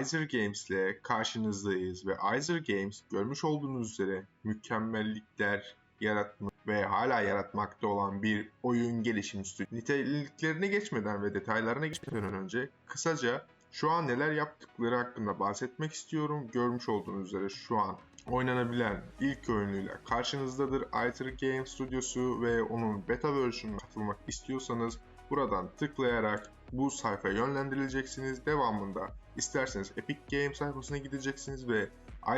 Izer Games ile karşınızdayız ve Izer Games görmüş olduğunuz üzere mükemmellikler yaratma ve hala yaratmakta olan bir oyun gelişim stüdyosu. Niteliklerine geçmeden ve detaylarına geçmeden önce kısaca şu an neler yaptıkları hakkında bahsetmek istiyorum. Görmüş olduğunuz üzere şu an oynanabilen ilk oyunuyla karşınızdadır. Izer Games Stüdyosu ve onun beta versiyonuna katılmak istiyorsanız buradan tıklayarak bu sayfaya yönlendirileceksiniz. Devamında isterseniz Epic Games sayfasına gideceksiniz ve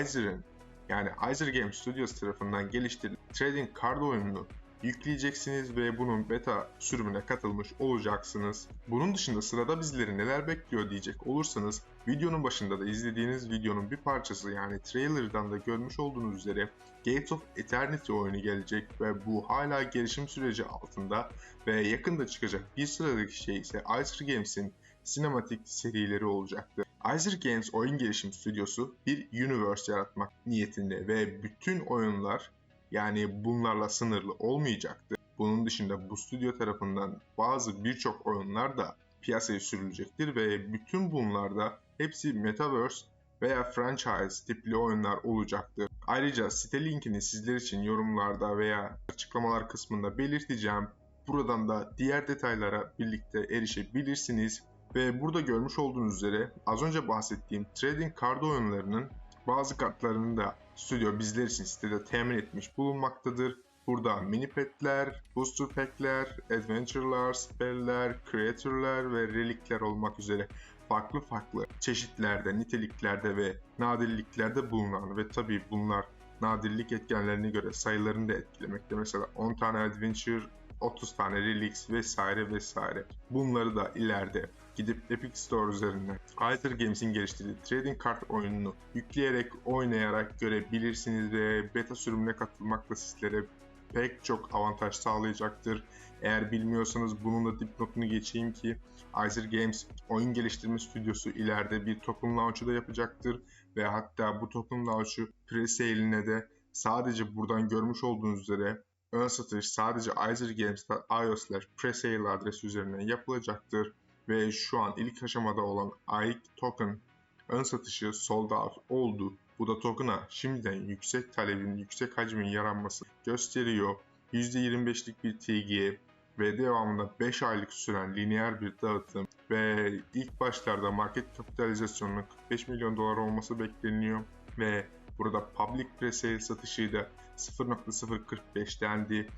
Izer'ın yani Izer Games Studios tarafından geliştirilen Trading Card oyununu yükleyeceksiniz ve bunun beta sürümüne katılmış olacaksınız. Bunun dışında sırada bizleri neler bekliyor diyecek olursanız videonun başında da izlediğiniz videonun bir parçası yani trailer'dan da görmüş olduğunuz üzere Gates of Eternity oyunu gelecek ve bu hala gelişim süreci altında ve yakında çıkacak bir sıradaki şey ise Icer Games'in sinematik serileri olacaktır. Icer Games oyun gelişim stüdyosu bir universe yaratmak niyetinde ve bütün oyunlar yani bunlarla sınırlı olmayacaktır. Bunun dışında bu stüdyo tarafından bazı birçok oyunlar da piyasaya sürülecektir ve bütün bunlarda hepsi Metaverse veya franchise tipli oyunlar olacaktır. Ayrıca site linkini sizler için yorumlarda veya açıklamalar kısmında belirteceğim. Buradan da diğer detaylara birlikte erişebilirsiniz. Ve burada görmüş olduğunuz üzere az önce bahsettiğim trading card oyunlarının bazı kartlarını da stüdyo bizler için sitede temin etmiş bulunmaktadır. Burada mini petler, booster packler, adventure'lar, spell'ler, creature'lar ve relikler olmak üzere farklı farklı çeşitlerde, niteliklerde ve nadirliklerde bulunan ve tabi bunlar nadirlik etkenlerine göre sayılarını da etkilemekte. Mesela 10 tane adventure, 30 tane relics vesaire vesaire. Bunları da ileride gidip Epic Store üzerinden Hyper Games'in geliştirdiği trading kart oyununu yükleyerek oynayarak görebilirsiniz ve beta sürümüne katılmakla sizlere pek çok avantaj sağlayacaktır. Eğer bilmiyorsanız bunun da dipnotunu geçeyim ki Izer Games oyun geliştirme stüdyosu ileride bir token launch'u da yapacaktır ve hatta bu token launch'u pre-sale'ine de sadece buradan görmüş olduğunuz üzere ön satış sadece izergames.io slash presale adresi üzerinden yapılacaktır ve şu an ilk aşamada olan AIK token ön satışı sold out oldu. Bu da token'a şimdiden yüksek talebin, yüksek hacmin yaranması gösteriyor. %25'lik bir TG ve devamında 5 aylık süren lineer bir dağıtım ve ilk başlarda market kapitalizasyonunun 45 milyon dolar olması bekleniyor ve burada public pre-sale satışı da 0.045 dendi.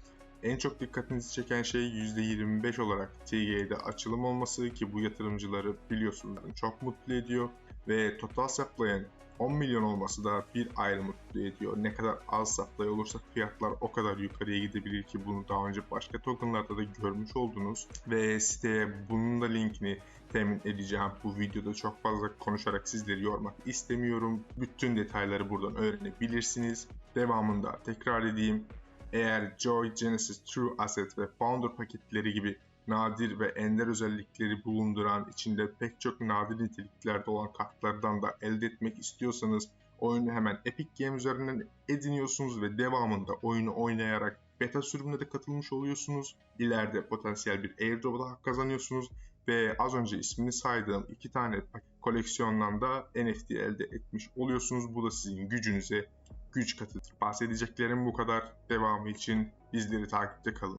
En çok dikkatinizi çeken şey %25 olarak TG'de açılım olması ki bu yatırımcıları biliyorsunuz çok mutlu ediyor ve total supply'ın 10 milyon olması da bir ayrı mutlu ediyor. Ne kadar az supply olursa fiyatlar o kadar yukarıya gidebilir ki bunu daha önce başka tokenlarda da görmüş oldunuz. Ve siteye bunun da linkini temin edeceğim. Bu videoda çok fazla konuşarak sizleri yormak istemiyorum. Bütün detayları buradan öğrenebilirsiniz. Devamında tekrar edeyim. Eğer Joy, Genesis, True Asset ve Founder paketleri gibi nadir ve ender özellikleri bulunduran içinde pek çok nadir niteliklerde olan kartlardan da elde etmek istiyorsanız oyunu hemen Epic Game üzerinden ediniyorsunuz ve devamında oyunu oynayarak beta sürümüne de katılmış oluyorsunuz. İleride potansiyel bir airdrop'a da kazanıyorsunuz ve az önce ismini saydığım iki tane koleksiyondan da NFT elde etmiş oluyorsunuz. Bu da sizin gücünüze güç katıdır. Bahsedeceklerim bu kadar. Devamı için bizleri takipte kalın.